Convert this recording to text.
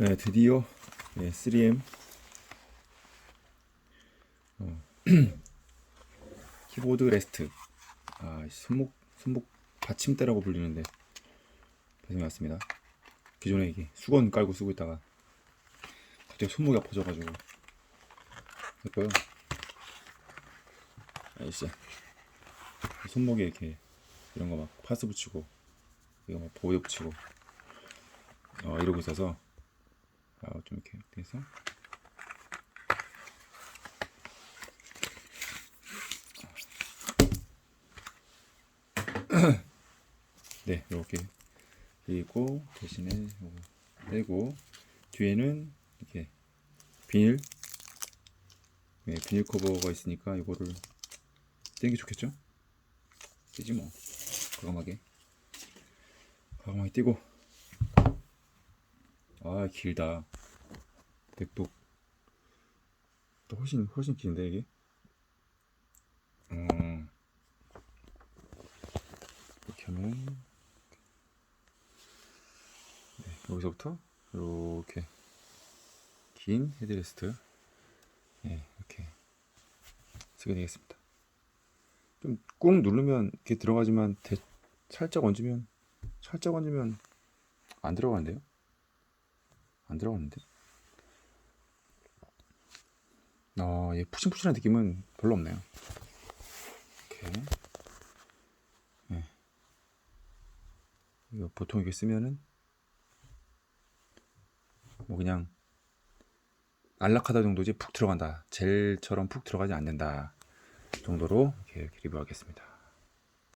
네, 드디어 네, 3M 어, 키보드 레스트. 아, 이 손목 손목 받침대라고 불리는데 배송이 왔습니다. 기존에 이게 수건 깔고 쓰고 있다가 갑자기 손목이 아파져가지고 했고요. 아이씨 손목에 이렇게 이런 거 막 파스 붙이고 이거 막 보여 붙이고 어, 이러고 있어서 아, 좀 이렇게 해서. 네 이렇게 그리고 대신에 요거 빼고 뒤에는 이렇게 비닐. 네, 비닐 커버가 있으니까 이거를 게 좋겠죠? 떼지 뭐. 과감하게. 과감하게 떼고. 아 길다 넥도 또 훨씬 훨씬 긴데 이게? 음. 이렇게 하면 네, 여기서부터 이렇게 긴 헤드레스트 네, 이렇게 쓰게 되겠습니다. 좀 꾹 누르면 이렇게 들어가지만 대, 살짝 얹으면 살짝 얹으면 안 들어가는데요? 안 들어갔는데? 어, 얘 푸신푸신한 느낌은 별로 없네요. 이렇게. 예. 이거 보통 이렇게 쓰면은 뭐 그냥 안락하다 정도지 푹 들어간다. 젤처럼 푹 들어가지 않는다. 정도로 이렇게 리뷰하겠습니다.